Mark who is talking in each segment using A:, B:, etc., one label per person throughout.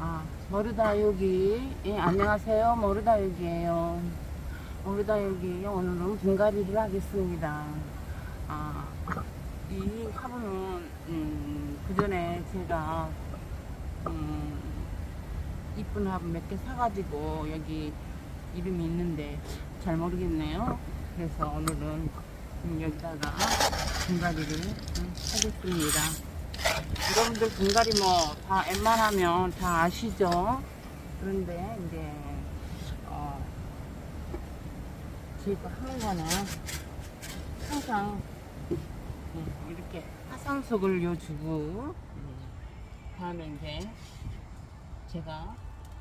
A: 아, 머르다육이. 예, 안녕하세요. 머르다육이에요. 머르다육이 오늘은 분갈이를 하겠습니다. 아, 이 화분은, 음, 그 전에 제가, 음, 이쁜 화분 몇 개 사가지고 여기 이름이 있는데 잘 모르겠네요. 그래서 오늘은 음, 여기다가 분갈이를 음, 하겠습니다. 여러분들 분갈이 뭐 다 웬만하면 다 아시죠? 그런데 이제 어 제가 하는 거는 항상 음, 이렇게 화산석을 요 주고 음, 다음에 이제 제가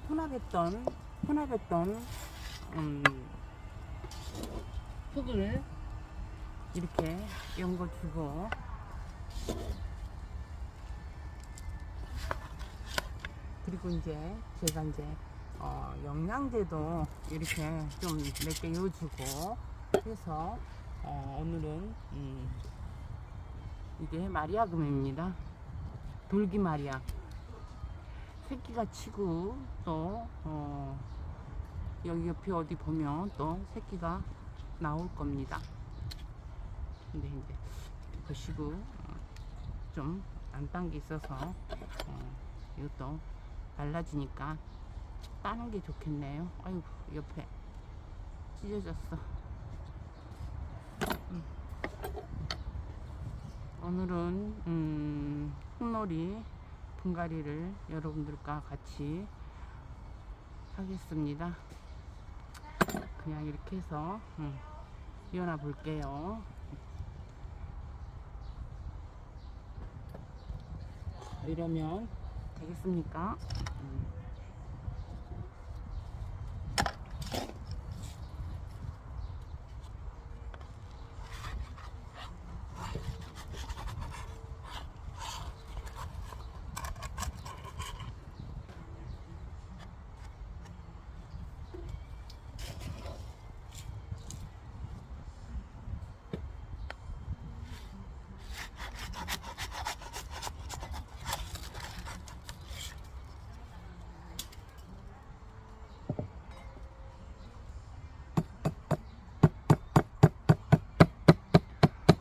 A: 혼합했던 혼합했던 음, 흙을 이렇게 연거 주고 그리고 이제 제가 이제 어, 영양제도 이렇게 좀 몇개 넣어주고 해서 어, 오늘은 음, 이게 마리아금입니다. 돌기 마리아. 새끼가 치고 또 어, 여기 옆에 어디 보면 또 새끼가 나올 겁니다. 근데 이제 보시고 어, 좀안 딴 게 있어서 어, 이것도 말라지니까 따는 게 좋겠네요. 아이고 옆에 찢어졌어. 음. 오늘은 음, 흙놀이 분갈이를 여러분들과 같이 하겠습니다. 그냥 이렇게 해서 음, 이어나 볼게요. 이러면 되겠습니까? 음.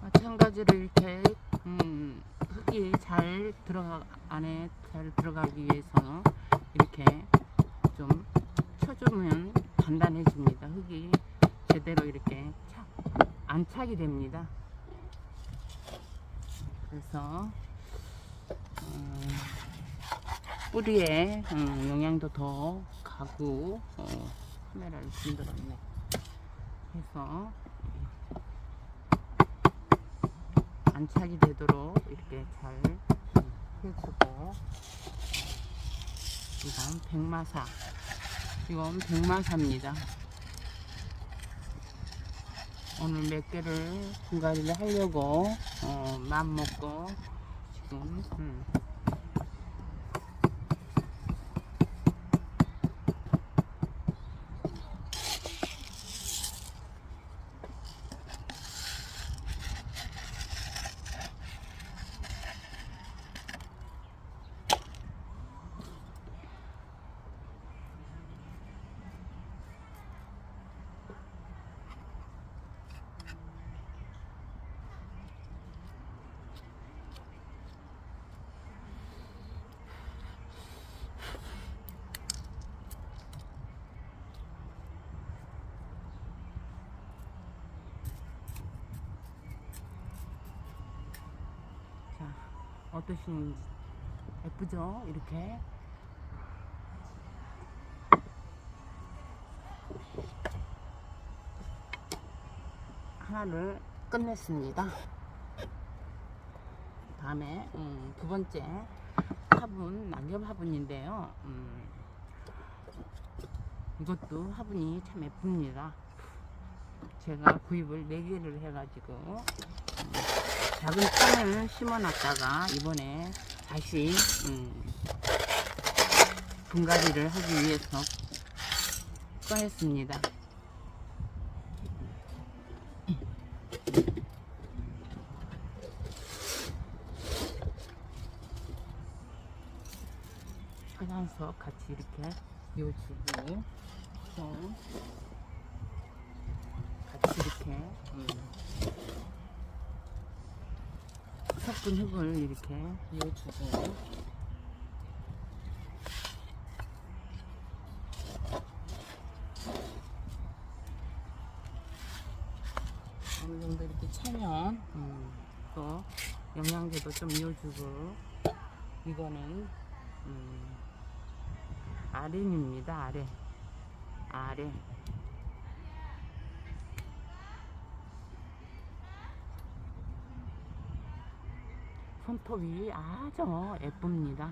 A: 마찬 가지로 이렇게 음, 흙이 잘 들어가 안에 잘 들어가기 위해서 이렇게 좀 쳐주면 단단해집니다. 흙이 제대로 이렇게 차, 안 차게 됩니다. 그래서 음, 뿌리에 음, 영양도 더 가고 어, 카메라를 흔들었네. 해서 안 차게 되도록 이렇게 잘 음, 해주고. 이건 백마사. 이건 백마사입니다. 오늘 몇 개를 분갈이를 하려고 어, 마음 먹고 지금 음, 자 어떠신지. 예쁘죠? 이렇게. 하나를 끝냈습니다. 다음에 음, 두 번째 화분 낙엽 화분인데요. 음, 이것도 화분이 참 예쁩니다. 제가 구입을 4개를 해가지고 음, 작은 칸을 심어놨다가 이번에 다시 음, 분갈이를 하기 위해서 꺼냈습니다. 화장석 같이 이렇게 이어주고 또 같이 이렇게 음, 섞은 흙을 이렇게 이어주고. 어느 정도 이렇게 차면 음, 또 영양제도 좀 이어주고. 이거는 음, 아렌입니다 아레 아레 손톱이 아주 예쁩니다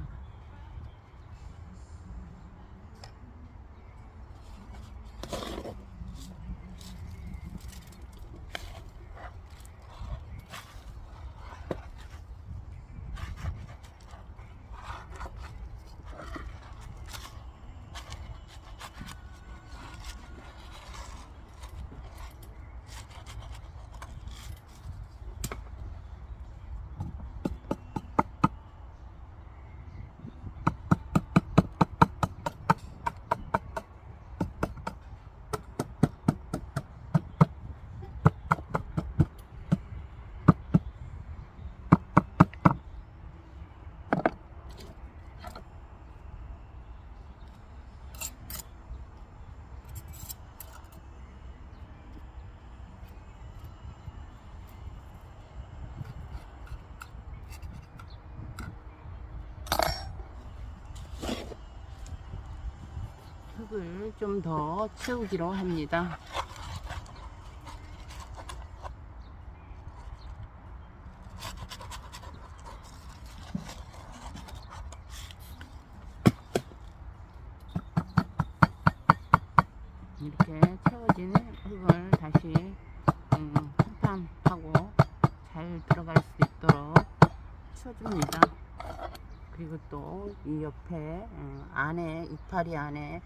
A: 흙을 좀 더 채우기로 합니다. 이렇게 채워진 흙을 다시 음, 판판하고 잘 들어갈 수 있도록 쳐줍니다. 그리고 또 이 옆에 음, 안에 이파리 안에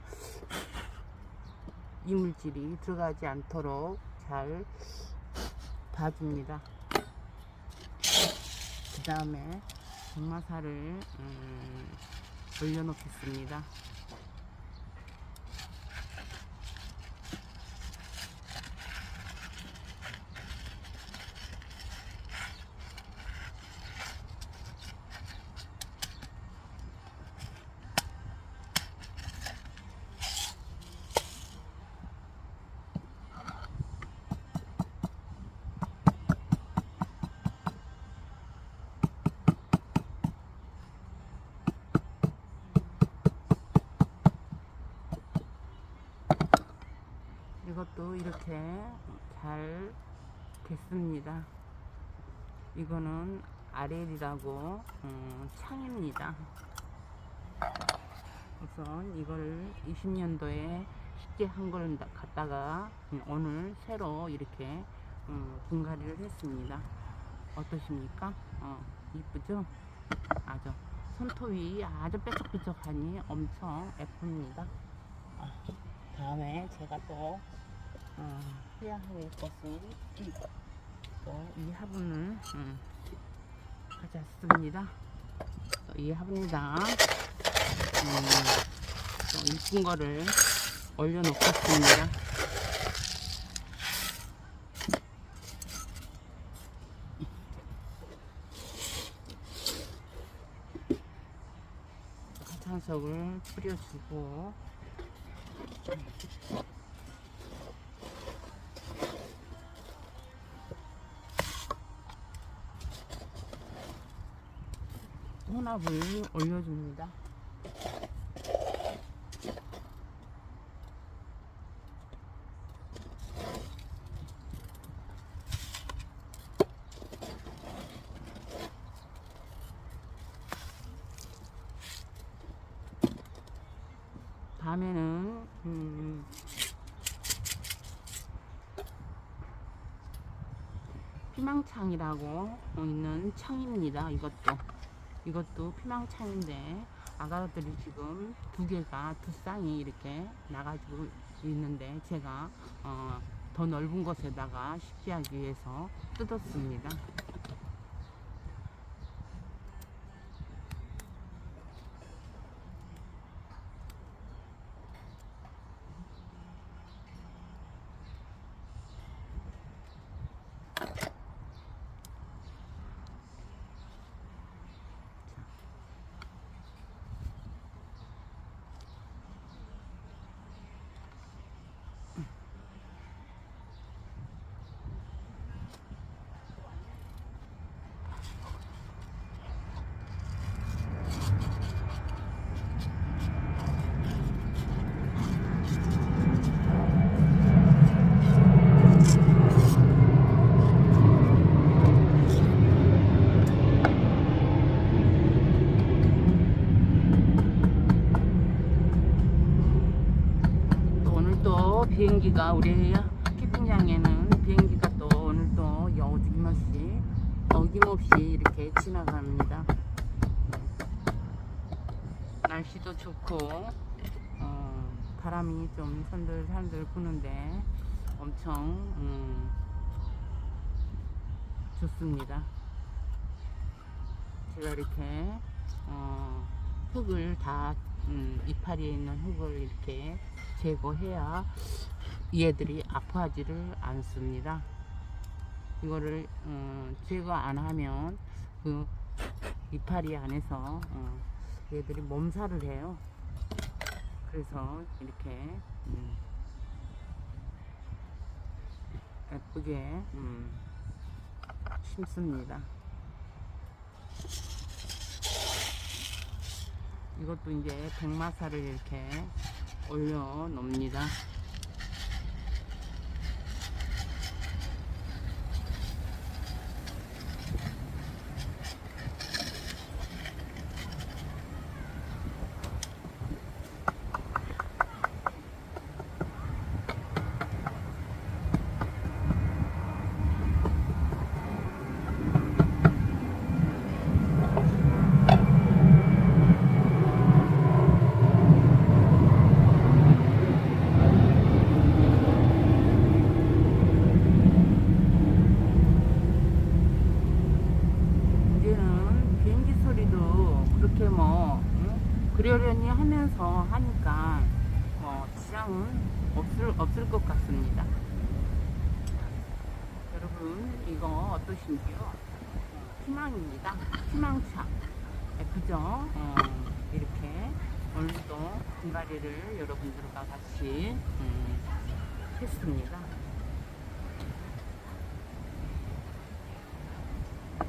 A: 이물질이 들어가지 않도록 잘 봐줍니다. 그 다음에 백마사를 음, 올려놓겠습니다. 이것도 이렇게 잘 됐습니다. 이거는 아렐이라고 음, 창입니다. 우선 이걸 20년도에 쉽게 한 걸 갖다가 음, 오늘 새로 이렇게 음, 분갈이를 했습니다. 어떠십니까? 어, 이쁘죠? 아주 손톱이 아주 뾰족뾰족하니 엄청 예쁩니다. 아, 다음에 제가 또 어, 해야하고 있 것은 또이 화분을 음, 가져왔습니다. 또 이 화분에다 음, 또 이쁜 거를 올려놓겠습니다. 화장석을 뿌려주고 혼합을 올려줍니다. 밤에는 음, 피망창이라고 있는 창입니다. 이것도 이것도 피망창인데 아가들이 지금 두 개가 두 쌍이 이렇게 나가지고 있는데 제가 어, 더 넓은 곳에다가 쉽게 하기 위해서 뜯었습니다. 비행기가 우리 캠핑장에는 비행기가 또 오늘도 어김없이 어김없이 이렇게 지나갑니다. 날씨도 좋고 어, 바람이 좀 선들선들 부는데 엄청 음, 좋습니다. 제가 이렇게 어, 흙을 다 음, 이파리에 있는 흙을 이렇게 제거해야 얘들이 아파하지를 않습니다. 이거를 어, 제거 안 하면 그 이파리 안에서 어, 얘들이 몸살을 해요. 그래서 이렇게 음, 예쁘게 음, 심습니다. 이것도 이제 백마사를 이렇게 올려 놓습니다. 이제는 비행기 소리도 그렇게 뭐 응? 그러려니 하면서 하니까 뭐 지장은 없을 없을 것 같습니다. 여러분 이거 어떠신지요? 희망입니다. 희망차 예쁘죠? 어, 이렇게 오늘도 분갈이를 여러분들과 같이 음, 했습니다.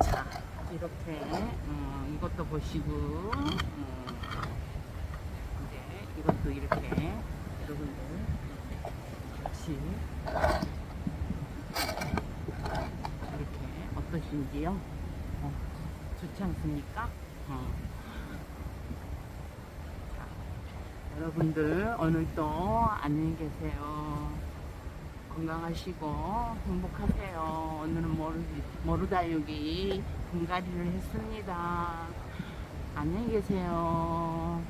A: 자, 이렇게 음, 이것도 보시고 음, 이제 이것도 이렇게 여러분들 같이 이렇게 어떠신지요? 어, 좋지 않습니까? 어. 자, 여러분들 오늘도 안녕히 계세요. 건강하시고 행복하세요. 오늘은 모루, 모루다육이 분갈이를 했습니다. 안녕히 계세요.